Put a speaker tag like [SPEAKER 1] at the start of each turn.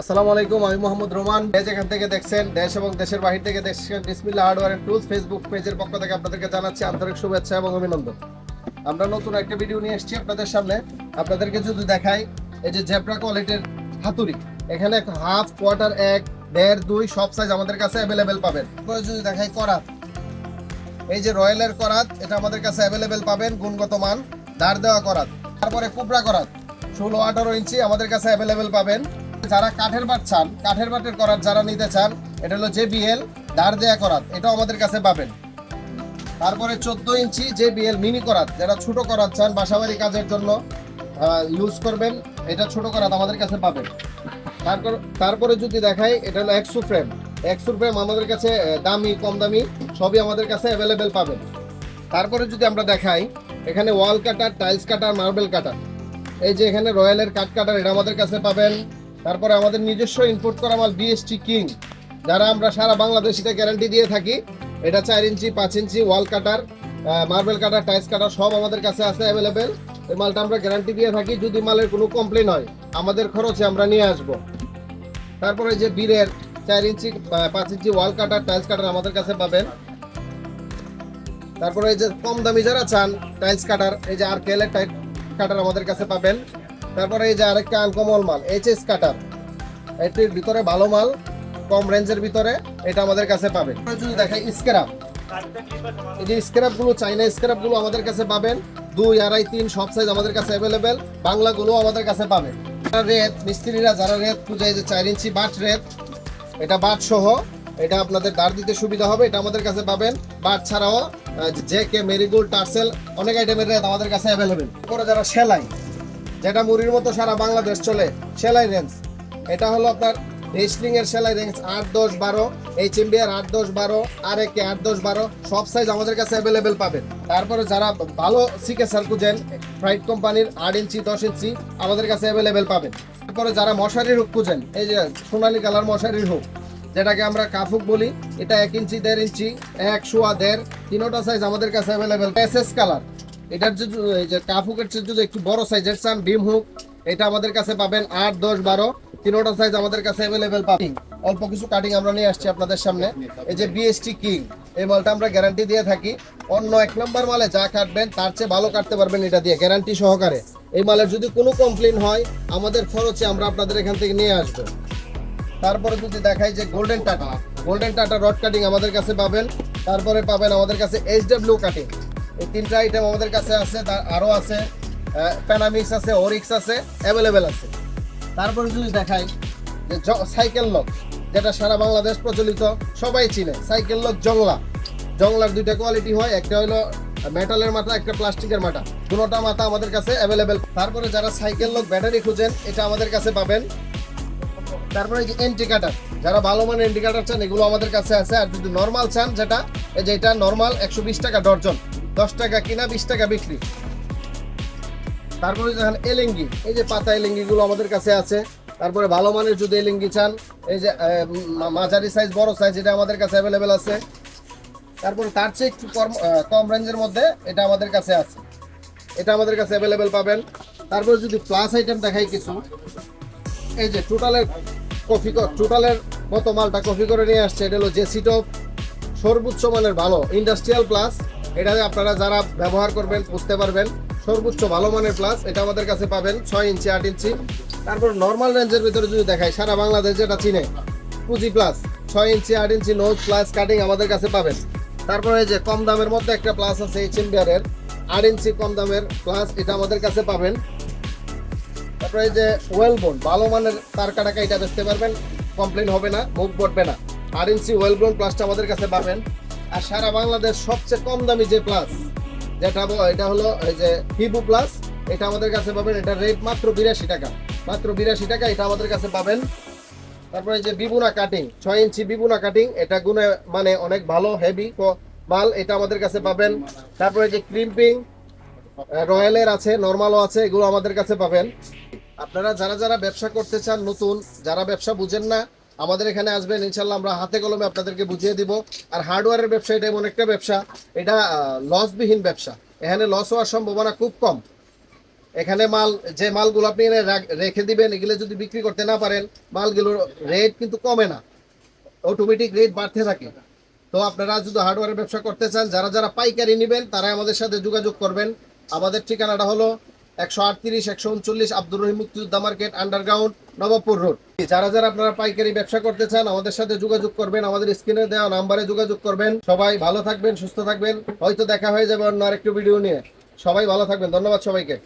[SPEAKER 1] আসসালামু আলাইকুম, আমি মোহাম্মদ রোমান। দেশ এখান থেকে দেখছেন, দেশ এবং দেশের বাহির থেকে দেখছেন বিসমিল্লা হার্ডওয়্যার এন্ড টুলস ফেসবুক পেজের পক্ষ থেকে আপনাদেরকে জানাচ্ছি আন্তরিক শুভেচ্ছা এবং অভিনন্দন। আমরা নতুন একটা ভিডিও নিয়ে এসেছি আপনাদের সামনে। আপনাদেরকে যদি দেখাই, এই যে জেব্রা কোয়ালিটির হাতুড়ি, এখানে হাফ, কোয়ার্টার এক, দেড়, দুই, সব সাইজ আমাদের কাছে অ্যাভেলেবেল পাবেন। যদি দেখাই করাত, এই যে রয়্যালের করাত, এটা আমাদের কাছে অ্যাভেলেবেল পাবেন, গুণগত মান, দাঁড় দেওয়া করাত, তারপরে কুবরা করাত, ষোলো, আঠারো ইঞ্চি আমাদের কাছে অ্যাভেলেবেল পাবেন। যারা কাঠের বাট চান, কাঠের বাটের করাত যারা নিতে চান, এটা হলো জেবিএল দাঁড় দেয়া করাত এটা আমাদের কাছে পাবেন। তারপরে চোদ্দ ইঞ্চি জেবিএল মিনি করাত, যারা ছোট করাত চান, বাসাবাড়ি কাজের জন্য ইউজ করবেন, এটা ছোট করাত আমাদের কাছে পাবেন। তারপর, তারপরে যদি দেখাই, এটা হলো একশো ফ্রেম একশো ফ্রেম আমাদের কাছে দামি, কম দামি, সবই আমাদের কাছে অ্যাভেলেবেল পাবেন। তারপরে যদি আমরা দেখাই, এখানে ওয়াল কাটার টাইলস কাটার মার্বেল কাটার এই যে এখানে রয়্যালের কাঠ কাটার এটা আমাদের কাছে পাবেন। তারপরে আমাদের নিজস্ব ইনপুট করা মাল বিএসটি কিং যারা আমরা সারা বাংলাদেশ এটা গ্যারান্টি দিয়ে থাকি। এটা চার ইঞ্চি, পাঁচ ইঞ্চি ওয়াল কাটার মার্বেল কাটার টাইলস কাটার সব আমাদের কাছে আছে অ্যাভেলেবেল এই মালটা আমরা গ্যারান্টি দিয়ে থাকি, যদি মালের কোনো কমপ্লেন হয়, আমাদের খরচে আমরা নিয়ে আসব। তারপরে যে বীরের চার ইঞ্চি পাঁচ ইঞ্চি ওয়াল কাটার টাইলস কাটার আমাদের কাছে পাবেন। তারপরে এই যে কম দামি যারা চান টাইলস কাটার এই যে আর কেলের টাইপ কাটার আমাদের কাছে পাবেন। তারপরে এই যে আরেকটা আনকমল মাল এইচ এস কাটার এটির ভিতরে ভালো মাল, কম রেঞ্জের ভিতরে এটা আমাদের কাছে তারপরে যদি দেখাই স্ক্র্যাপ এই যে স্ক্র্যাপগুলো চাইনা স্ক্র্যাপগুলো আমাদের কাছে পাবেন। দুই, আড়াই, তিন, সব সাইজ আমাদের কাছে অ্যাভেলেবেল বাংলাগুলো আমাদের কাছে পাবেন। রেত মিস্ত্রিরা যারা রেত খুঁজে যে চার ইঞ্চি বাট রেত এটা বাট সহ, এটা আপনাদের দাঁড় দিতে সুবিধা হবে, এটা আমাদের কাছে পাবেন। বাট ছাড়াও জে কে মেরিগোল্ড, টার্সেল, অনেক আইটেমের রেত আমাদের কাছে অ্যাভেলেবেল পরে যারা সেলাই যেটা মুড়ির মতো সারা বাংলাদেশ চলে, সেলাই রেঞ্জ। এটা হলো আপনার রেসলিং এর সেলাই রেঞ্জ, আট দশ বারো এইচ এম বি এর আট দশ বারো আর একে আট দশ বারো, সব সাইজ আমাদের কাছে অ্যাভেলেবেল পাবেন। তারপরে যারা ভালো সিকে সার খুঁজেন ফ্রাইট কোম্পানির আট ইঞ্চি, দশ ইঞ্চি আমাদের কাছে অ্যাভেলেবেল পাবেন। তারপরে যারা মশারির হুক খুঁজেন, এই যে সোনালি কালার মশারির হুক যেটাকে আমরা কাফুক বলি, এটা এক ইঞ্চি, দেড় ইঞ্চি, এক শোয়া দেড়, তিনোটা সাইজ আমাদের কাছে অ্যাভেলেবেল এস এস কালার এটার যে এই যে কাফুকের চেয়ে যদি একটু বড় সাইজের চান বিম হুক, এটা আমাদের কাছে পাবেন আট, দশ, বারো, তিনোটা সাইজ আমাদের কাছে অ্যাভেলেবেল পাবেন। অল্প কিছু কাটিং আমরা নিয়ে আসছি আপনাদের সামনে। এই যে বিএসটি কিং এই মালটা আমরা গ্যারান্টি দিয়ে থাকি। অন্য এক নম্বর মালে যা কাটবেন, তার চেয়ে ভালো কাটতে পারবেন এটা দিয়ে গ্যারান্টি সহকারে। এই মালের যদি কোনো কমপ্লেন হয়, আমাদের খরচে আমরা আপনাদের এখান থেকে নিয়ে আসব। তারপরে যদি দেখাই যে golden Tata golden Tata rod cutting আমাদের কাছে পাবেন। তারপরে পাবেন আমাদের কাছে এইচ ডাব্লিউ কাটিং এই তিনটা আইটেম আমাদের কাছে আছে, তার আরও আছে প্যানামিক্স আছে ওরিক্স আছে অ্যাভেলেবেল আছে। তারপরে যদি দেখাই যে সাইকেল লক যেটা সারা বাংলাদেশ প্রচলিত, সবাই চিনে সাইকেল লক জংলা। জংলার দুইটা কোয়ালিটি হয়, একটা হলো মেটালের মাথা, একটা প্লাস্টিকের মাথা। দুটোটা মাথা আমাদের কাছে অ্যাভেলেবেল তারপরে যারা সাইকেল লক ব্যাটারি খুঁজেন, এটা আমাদের কাছে পাবেন। তারপরে যে এন্টি কাটার যারা ভালো মানের এন্টি কাটার চান, এগুলো আমাদের কাছে আছে। আর যদি নর্মাল চান, যেটা, এই যে এটা নর্মাল একশো বিশ টাকা ডর্জন। দশ টাকা কিনা, বিশ টাকা বিক্রি। তারপরে যখন এলেঙ্গি, এই যে পাতা এলেঙ্গি গুলো আমাদের কাছে আছে। তারপরে ভালো মানের যদি এলেঙ্গি চান, এই যে মাঝারি সাইজ বড় সাইজ এটা আমাদের কাছে অ্যাভেলেবেল আছে। তারপরে তার চেয়ে একটু কম- কম রেঞ্জের মধ্যে এটা আমাদের কাছে আছে। এটা আমাদের কাছে অ্যাভেলেবেল পাবেন। তারপরে যদি প্লাস আইটেম দেখাই কিছু, এই যে টোটালের কফি টোটালের মতো মালটা কফি করে নিয়ে আসছে, এটা হলো জেসি টপ, সর্বোচ্চ মানের ভালো ইন্ডাস্ট্রিয়াল প্লাস এটা আপনারা যারা ব্যবহার করবেন, বুঝতে পারবেন। সর্বোচ্চ ভালো মানের প্লাস এটা আমাদের কাছে পাবেন ছয় ইঞ্চি, আট ইঞ্চি। তারপর নর্মাল রেঞ্জের ভিতরে যদি দেখায় সারা বাংলাদেশ যেটা চিনে। পুঁজি প্লাস ছয় ইঞ্চি, আট ইঞ্চি নোজ প্লাস কাটিং আমাদের কাছে পাবেন। তারপরে যে কম দামের মধ্যে একটা প্লাস আছে এইচ এম বিয়ারের আট ইঞ্চি কম দামের প্লাস এটা আমাদের কাছে পাবেন। তারপরে এই যে ওয়েল বোন ভালো মানের তার কাটাকা এটা বেচতে পারবেন। কমপ্লেন হবে না, মুখ পড়বে না। আর ইঞ্চি ওয়েল বোন প্লাসটা আমাদের কাছে পাবেন। আর সারা বাংলাদেশ সবচেয়ে কম দামি যে প্লাস যেটা এটা হলো এই যে হিবু প্লাস এটা আমাদের কাছে পাবেন, এটা রেট মাত্র বিরাশি টাকা। মাত্র বিরাশি টাকা এটা আমাদের কাছে পাবেন। তারপরে যে বিবুনা কাটিং ছয় ইঞ্চি বিবুনা কাটিং এটা গুণে মানে অনেক ভালো হেভি মাল, এটা আমাদের কাছে পাবেন। তারপরে যে ক্রিম্পিং রয়্যালের আছে, নর্মালও আছে, এগুলো আমাদের কাছে পাবেন। আপনারা যারা যারা ব্যবসা করতে চান নতুন, যারা ব্যবসা বুঝেন না আমাদের এখানে আসবেন ইনশাল্লাহ আমরা হাতে কলমে আপনাদেরকে বুঝিয়ে দিব। আর হার্ডওয়্যারের ব্যবসা, এটা এমন একটা ব্যবসা, এটা লসবিহীন ব্যবসা। এখানে লস হওয়ার সম্ভাবনা খুব কম। এখানে মাল, যে মালগুলো আপনি এনে রেখে দিবেন, এগুলো যদি বিক্রি করতে না পারেন, মালগুলোর রেট কিন্তু কমে না। অটোমেটিক রেট বাড়তে থাকে। তো আপনারা যদি হার্ডওয়্যারের ব্যবসা করতে চান, যারা যারা পাইকারি নেবেন তারা আমাদের সাথে যোগাযোগ করবেন। আমাদের ঠিকানাটা হলো একশো আটত্রিশ, একশো উনচল্লিশ, আব্দুর রহিম মুক্তিযোদ্ধা মার্কেট, আন্ডারগ্রাউন্ড, নবাবপুর রোড। যারা যারা আপনারা পাইকারি ব্যবসা করতে চান, আমাদের সাথে যোগাযোগ করবেন, আমাদের স্ক্রিনে দেওয়া নাম্বারে যোগাযোগ করবেন। সবাই ভালো থাকবেন, সুস্থ থাকবেন। হয়তো দেখা হয়ে যাবে অন্য আরেকটি ভিডিও নিয়ে। সবাই ভালো থাকবেন। ধন্যবাদ সবাইকে।